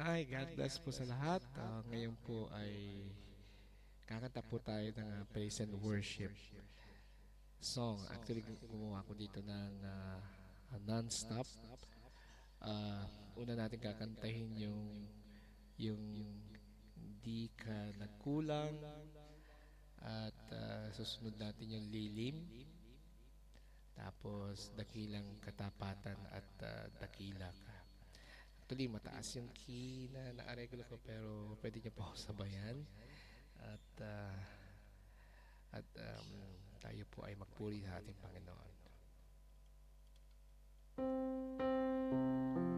Hi, God bless po sa lahat. Uh, ngayon po ay kakanta po tayo ng uh, praise and worship song. Actually, gumawa ko dito ng uh, non-stop. Uh, una natin kakantahin yung yung di ka nagkulang at uh, susunod natin yung lilim tapos dakilang katapatan at uh, dakila ka. Actually, mataas yung key na naareglo ko pero pwede niyo po ako sabayan. At, uh, at um, tayo po ay magpuri sa ating Panginoon. Thank you.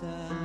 side.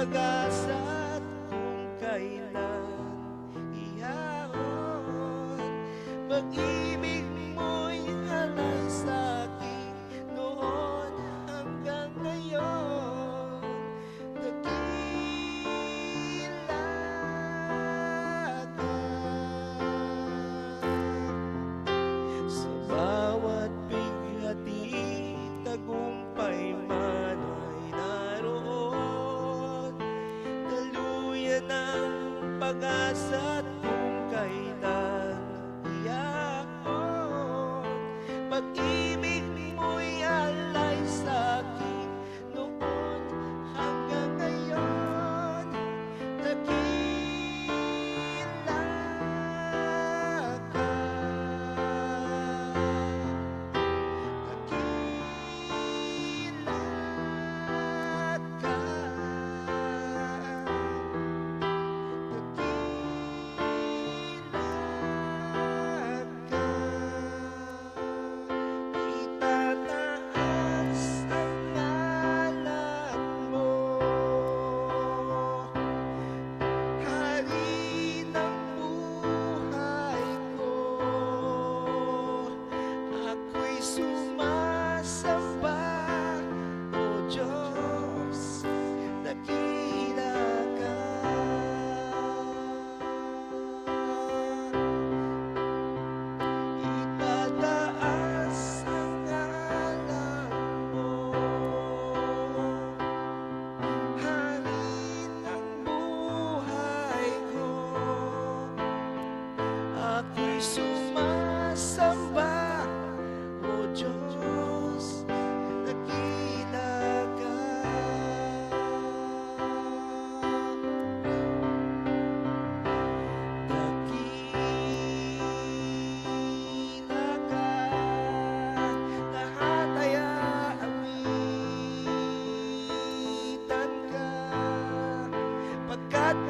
Pag-asa Dakila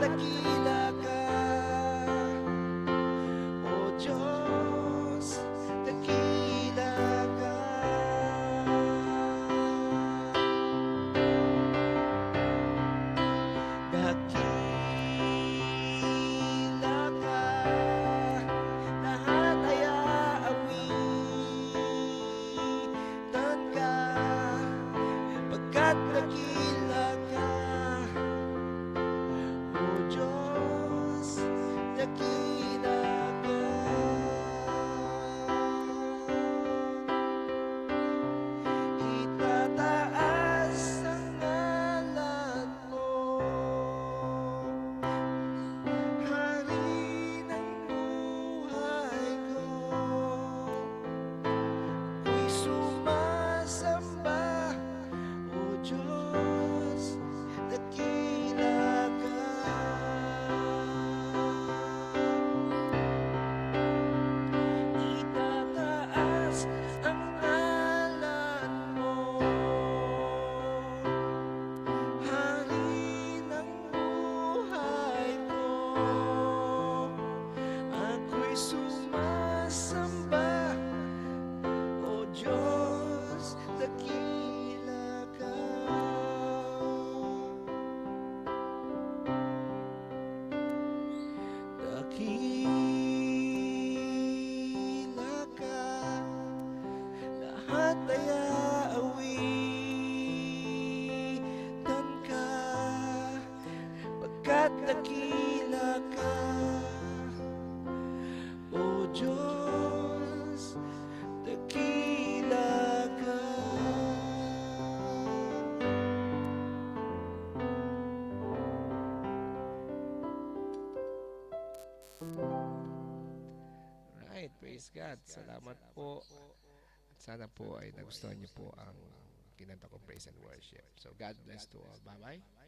Pagkat dakila God. Salamat po. At sana po ay nagustuhan niyo po ang kinanta ko praise and worship. So God bless to all. Bye-bye.